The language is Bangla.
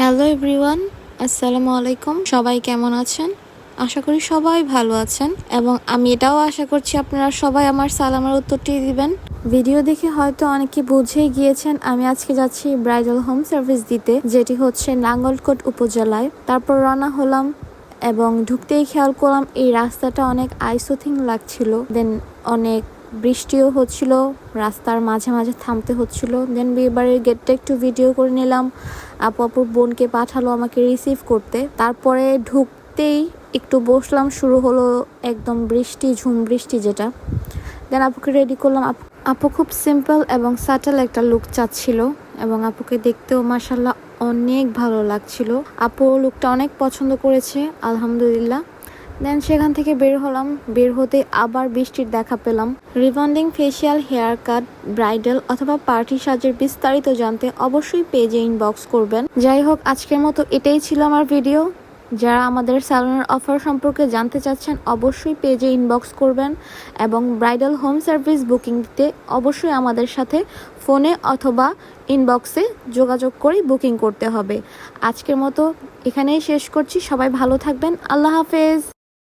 হ্যালো এভরিওয়ান, আসসালামু আলাইকুম। সবাই কেমন আছেন? আশা করি সবাই ভালো আছেন এবং আমি এটাও আশা করছি আপনারা সবাই আমার সালামের উত্তরটি দিবেন। ভিডিও দেখে হয়তো অনেকে বুঝেই গিয়েছেন, আমি আজকে যাচ্ছি ব্রাইডাল হোম সার্ভিস দিতে, যেটি হচ্ছে নাঙ্গলকোট উপজেলায়। তারপর রওনা হলাম এবং ঢুকতেই খেয়াল করলাম, এই রাস্তাটা অনেক আইসোথিং লাগছিল, দেন অনেক বৃষ্টিও হচ্ছিল, রাস্তার মাঝে মাঝে থামতে হচ্ছিল। দেন বিয়েবাড়ির গেটটা একটু ভিডিও করে নিলাম। আপু, আপুর বোনকে পাঠালো আমাকে রিসিভ করতে। তারপরে ঢুকতেই একটু বসলাম, শুরু হলো একদম বৃষ্টি, ঝুম বৃষ্টি যেটা। দেন আপুকে রেডি করলাম। আপু আপু খুব সিম্পল এবং সাটেল একটা লুক চাচ্ছিল এবং আপুকে দেখতেও মাসাল্লাহ অনেক ভালো লাগছিল। আপু লুকটা অনেক পছন্দ করেছে, আলহামদুলিল্লাহ। দেন সেখান থেকে বের হলাম। বের হতে আবার বৃষ্টির দেখা পেলাম। Rebonding facial hair cut bridal অথবা পার্টি সাজের বিস্তারিত জানতে অবশ্যই পেজে ইনবক্স করবেন। যাই হোক, আজকের মতো এটাই ছিল আমার ভিডিও যারা আমাদের স্যালনের অফার সম্পর্কে জানতে চাচ্ছেন, অবশ্যই পেজে ইনবক্স করবেন এবং ব্রাইডাল হোম সার্ভিস বুকিং দিতে অবশ্যই আমাদের সাথে ফোনে অথবা ইনবক্সে যোগাযোগ করে বুকিং করতে হবে। আজকের মতো এখানেই শেষ করছি। সবাই ভালো থাকবেন। আল্লাহ হাফেজ।